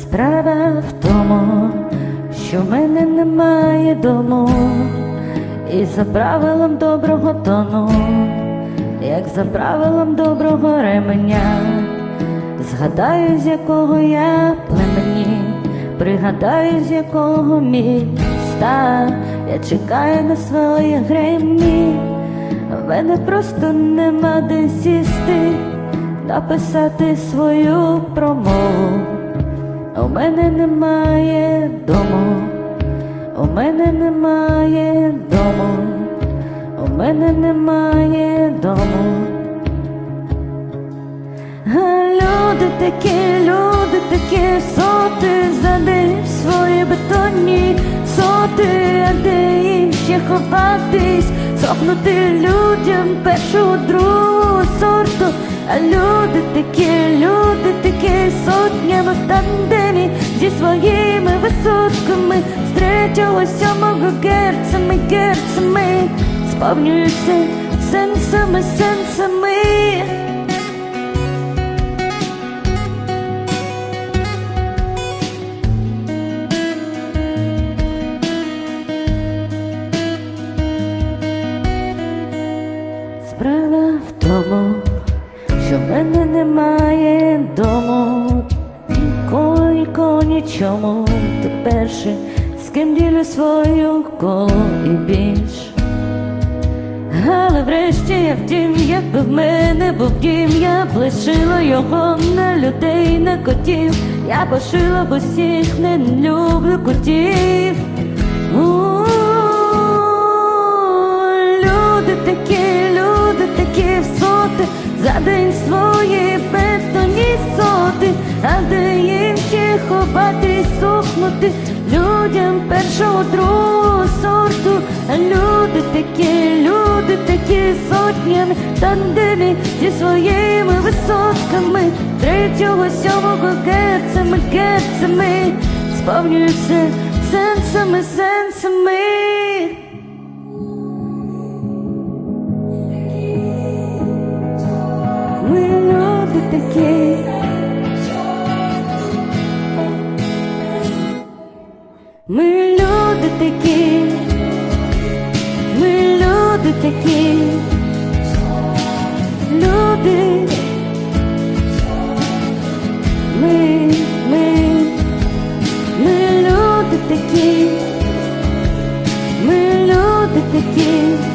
Справа в тому, що в мене немає дому, і за правилом доброго тону, як за правилом доброго ременя, згадаю, з якого я племені, пригадаю, з якого міста. Я чекаю на своє гремі, в мене просто нема де сісти, написати свою промову. У мене немає дому, у мене немає дому, у мене немає дому. Люди такі, люди такі, соти за в свої бетонні соти, а де їм ще ховатись, сохнути людям першого другого сорту. А люди такі, люди такі, сотнями в тандемі зі своїми висотками, з третього, сьомого герцами, герцами, сповнюються сенсами, сенсами. Справа в тому, що в мене немає дому, нічому. Ти перший, з ким ділю свою коло і більш. Але врешті я втім, якби в мене був дім, я б лишила його на людей, на котів. Я пошила б усіх, не люблю котів. У, Люди такі, люди такі в соти, за день свої бетонні сохнути людям першого другого сорту, люди такі, люди такі сотнями, тандемі зі своїми висотками, третього, сьомого герцами, герцами, сповнюються сенсами, сенсами. Ми люди такі. Такі. Ми люди такі. Люди. Ми, ми, ми люди такі. Ми люди такі.